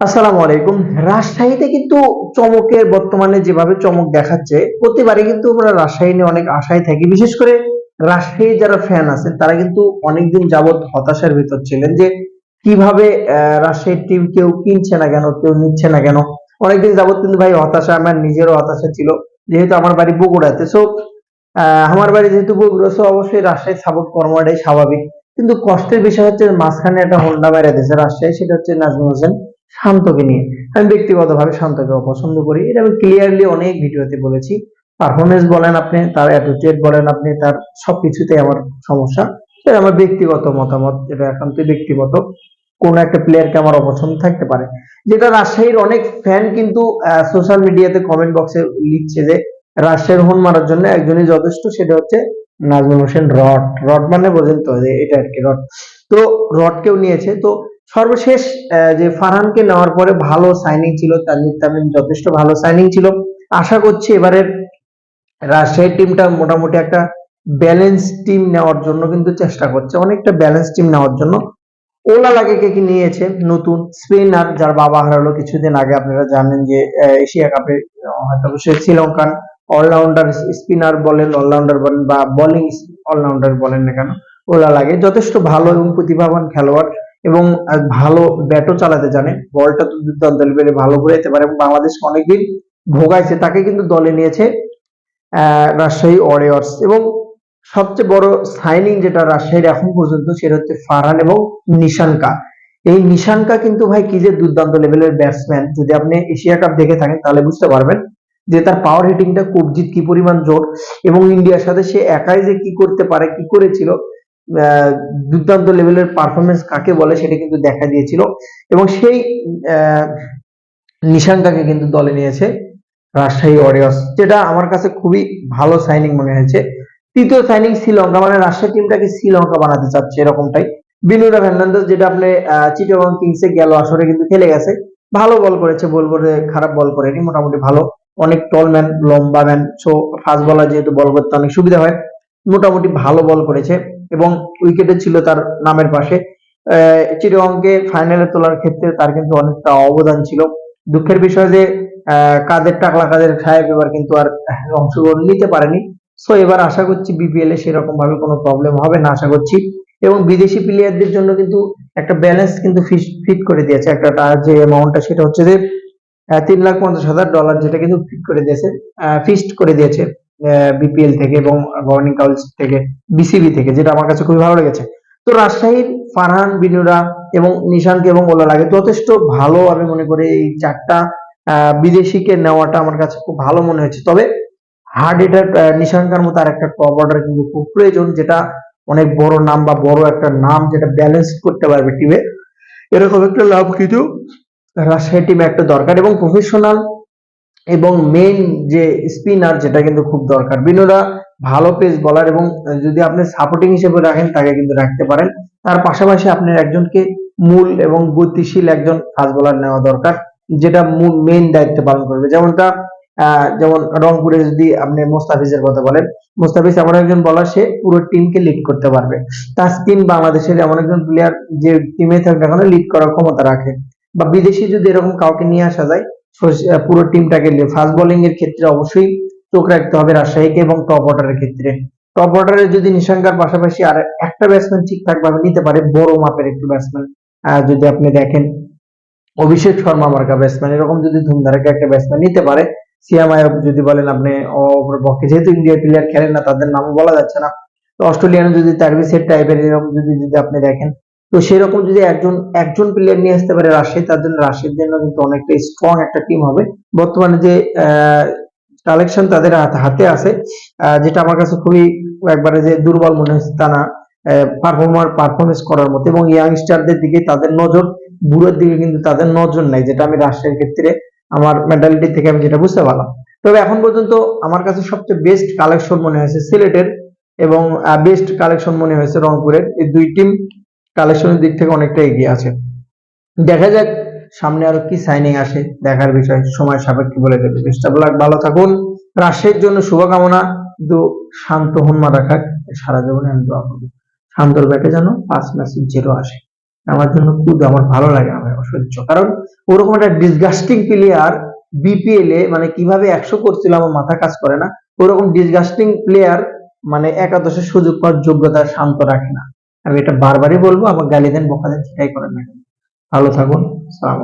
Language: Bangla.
আসসালামু আলাইকুম। রাজশাহীতে কিন্তু চমকের বর্তমানে যেভাবে চমক দেখাচ্ছে, প্রতিবারই কিন্তু আমরা রাজশাহী নিয়ে অনেক আশায় থাকি। বিশেষ করে রাজশাহী যারা ফ্যান আছেন, তারা কিন্তু অনেকদিন যাবত হতাশার ভিতর ছিলেন যে কীভাবে রাজশাহীর টিম কেউ কিনছে না কেন, কেউ নিচ্ছে না কেন? অনেকদিন যাবত কিন্তু ভাই হতাশা, আমার নিজেরও হতাশা ছিল, যেহেতু আমার বাড়ি বগুড়াতে। সো আমার বাড়ি যেহেতু বগুড়া সো অবশ্যই রাজশাহী সাপোর্ট কর্মটাই স্বাভাবিক। কিন্তু কষ্টের বিষয় হচ্ছে মাঝখানে একটা হোন্ডা মেরে দিয়েছে রাজশাহী, সেটা হচ্ছে নাজমুল হোসেন। শান্তকে নিয়ে। আমি ব্যক্তিগতভাবে শান্তকে অপছন্দ করি। এটা আমি ক্লিয়ারলি অনেক ভিডিওতে বলেছি। পারফরমেন্স বলেন আপনি, তার অ্যাটিটিউড বলেন আপনি, তার সবকিছুতে আমার সমস্যা। এটা আমার ব্যক্তিগত মতামত, এটা একান্তই ব্যক্তিগত। কোন একটা প্লেয়ারকে আমার অপছন্দ থাকতে পারে। যেটা রাজশাহীর অনেক ফ্যান কিন্তু সোশ্যাল মিডিয়াতে কমেন্ট বক্সে লিখছে যে, রাজশাহীর হোন মারার জন্য একজনই যথেষ্ট, সেটা হচ্ছে নাজমুল হোসেন রড। রড মানে বোঝেন তো, যে এটা আর কি রড। তো রডকেও নিয়েছে। তো সর্বশেষ যে ফারহানকে নেওয়ার পরে ভালো সাইনিং ছিল তানজিদ তামিম যথেষ্ট ভালো সাইনিং ছিল। আশা করছি এবারের রাজশাহী টিমটা মোটামুটি একটা ব্যালেন্স টিম নেওয়ার জন্য কিন্তু চেষ্টা করছে। অনেকটা ব্যালেন্স টিম নেওয়ার জন্য। ওলা লাগে কে কি নিয়েছে? নতুন স্পিনার যার বাবা হারালো কিছুদিন আগে। আপনারা জানেন যে এশিয়া কাপে হয়তো সে শ্রীলঙ্কান অলরাউন্ডার স্পিনার বলেন অলরাউন্ডার বলেন, বা বোলিং অলরাউন্ডার বলেন না কেন ওলা লাগে যথেষ্ট ভালো এবং প্রতিভাবান খেলোয়াড়। এবং ভালো ব্যাটও চালাতে জানে। বলটা তো দুর্দান্ত লেভেলে ভালো ঘুরাইতে পারে এবং বাংলাদেশ অনেকদিন ভোগাইছে, তাকে কিন্তু দলে নিয়েছে রাজশাহী ওয়ারিয়র্স। এবং সবচেয়ে বড় সাইনিং যেটা রাজশাহীর এখন পর্যন্ত, সেটা হচ্ছে ফারহান এবং নিশানকা। এই নিশানকা কিন্তু ভাই কি যে দুর্দান্ত লেভেলের ব্যাটসম্যান যদি আপনি এশিয়া কাপ দেখে থাকেন, তাহলে বুঝতে পারবেন যে তার পাওয়ার হিটিংটা কবজিৎ কি পরিমাণ জোর। এবং ইন্ডিয়ার সাথে সে একাই যে কি করতে পারে, কি করেছিল দুর্দান্ত লেভেলের পারফরমেন্স কাকে বলে সেটা কিন্তু দেখা দিয়েছিল এবং সেই নিশাঙ্কাকে কিন্তু দলে নিয়েছে, রাজশাহী ওয়ারিয়র্স যেটা আমার কাছে খুবই ভালো সাইনিং মনে হয়েছে। তৃতীয় সাইনিং শ্রীলঙ্কা মানে রাজশাহী টিমটাকে শ্রীলঙ্কা বানাতে চাচ্ছে এরকমটাই। বিনুরা ফের্নান্দেজ যেটা আপনি চিটাগং কিংসে গেল আসরে কিন্তু খেলে গেছে। ভালো বল করেছে বলব যে খারাপ বল করেনি, মোটামুটি ভালো। অনেক টল ম্যান লম্বা ম্যান সো ফাস্ট বলার যেহেতু বল করতে অনেক সুবিধা হয়, মোটামুটি ভালো বল করেছে। এবং উইকেটে ছিল তার নামের পাশে। চিটাগংকে ফাইনালে তোলার ক্ষেত্রে তার কিন্তু অনেকটা অবদান ছিল। দুঃখের বিষয় যে কাদের টাকলা, কাদের সাহেব এবার কিন্তু আর অংশগ্রহণ নিতে পারেনি। সো এবার আশা করছি বিপিএল এ সেরকম ভাবে কোনো প্রবলেম হবে না, আশা করছি। এবং বিদেশি প্লেয়ারদের জন্য কিন্তু একটা ব্যালেন্স কিন্তু ফিট করে দিয়েছে। একটা যে অ্যামাউন্টটা সেটা হচ্ছে যে তিন লাখ পঞ্চাশ হাজার ডলার যেটা কিন্তু ফিট করে দিয়েছে ফিক্সড করে দিয়েছে। বিপিএল থেকে এবং গভর্নিং কাউন্সিল থেকে বিসিবি থেকে, যেটা আমার কাছে খুবই ভালো লেগেছে। তো রাজশাহীর ফারহান, বিনুরা এবং নিশানকে এবং লাগে যথেষ্ট ভালো আমি মনে করি এই চারটা বিদেশিকে নেওয়াটা আমার কাছে খুব ভালো মনে হয়েছে। তবে হার্ড হিটার নিশাঙ্কার মতো আর একটা টপ অর্ডার কিন্তু খুব প্রয়োজন, যেটা অনেক বড় নাম বা বড় একটা নাম যেটা ব্যালেন্স করতে পারবে টিমে এরকম একটা লাভ কিন্তু রাজশাহী টিমে একটা দরকার এবং প্রফেশনাল এবং মেইন যে স্পিনার যেটা কিন্তু খুব দরকার। বিনোরা ভালো পেস বলার এবং যদি আপনি সাপোর্টিং হিসেবে রাখেন, তাকে কিন্তু রাখতে পারেন। তার পাশাপাশি আপনার একজনকে মূল এবং গতিশীল একজন ফাস্ট বোলার নেওয়া দরকার, যেটা মূল মেইন দায়িত্ব পালন করবে। যেমনটা যেমন রংপুরে যদি আপনি মোস্তাফিজের কথা বলেন। মোস্তাফিজ এমন একজন বলার সে পুরো টিমকে লিড করতে পারবে। তার তাসকিন বাংলাদেশের এমন একজন প্লেয়ার যে টিমে থাকবে এখন লিড করার ক্ষমতা রাখে। বা বিদেশি যদি এরকম কাউকে নিয়ে আসা যায় পুরো টিমটাকে নিয়ে। ফাস্ট বোলিং এর ক্ষেত্রে অবশ্যই চোখ রাখতে হবে রাজশাহীকে এবং টপ অর্ডারের ক্ষেত্রে। টপ অর্ডারে যদি নিশাঙ্কার পাশাপাশি আর একটা ব্যাটসম্যান ঠিকঠাক ভাবে নিতে পারে বড় মাপের একটু ব্যাটসম্যান যদি আপনি দেখেন। অভিষেক শর্মা মার্কা ব্যাটসম্যান এরকম যদি ধুমধারাকে একটা ব্যাটসম্যান নিতে পারে, সিয়াম আয়ব যদি বলেন আপনি পক্ষে যেহেতু ইন্ডিয়ার প্লেয়ার খেলেন না, তাদের নামও বলা যাচ্ছে না। তো অস্ট্রেলিয়ান যদি তারবিসের টাইপের এরকম যদি যদি আপনি দেখেন তো সেরকম যদি একজন একজন প্লেয়ার নিয়ে আসতে পারে রাজশাহী তার জন্য রাজশাহীর জন্য কিন্তু অনেকটা স্ট্রং একটা টিম হবে। বর্তমানে যে কালেকশন তাদের হাতে- আছে যেটা আমার কাছে খুবই একবারে যে দুর্বল মনে হচ্ছে তা না। পারফর্মার পারফরমেন্স করার মতো এবং ইয়াংস্টারদের দিকে তাদের নজর, বুড়োর দিকে কিন্তু তাদের নজর নাই, যেটা আমি রাজশাহীর ক্ষেত্রে আমার মেন্টালিটি থেকে আমি যেটা বুঝতে পারলাম। তবে এখন পর্যন্ত আমার কাছে সবচেয়ে বেস্ট কালেকশন মনে হয়েছে সিলেটের এবং বেস্ট কালেকশন মনে হয়েছে রংপুরের। এই দুই টিম কালেকশনের দিক থেকে অনেকটা এগিয়ে আছে। দেখা যাক সামনে আরও কি সাইনিং আসে, দেখার বিষয়। সময় সাপেক্ষে বলে দেবে। বেস্ট অফ ভালো থাকুন। রাশির জন্য শুভকামনা। কিন্তু শান্ত হন্মা রাখার সারা জীবনে আমি দোয়া করব। শান্তর ব্যাটে যেন পাঁচ ম্যাচ আসে। আমার জন্য খুব আমার ভালো লাগে, আমার অসহ্য। কারণ ওরকম একটা ডিসগাস্টিং প্লেয়ার বিপিএল এ মানে কীভাবে একশো করছিল, আমার মাথা কাজ করে না। ওরকম ডিসগাস্টিং প্লেয়ার মানে একাদশের সুযোগ পাওয়ার যোগ্যতা শান্ত রাখে না। আমি এটা বারবারই বলব আমার গালি দেন বকা দেন সেটাই করেন ভালো থাকুন সালাম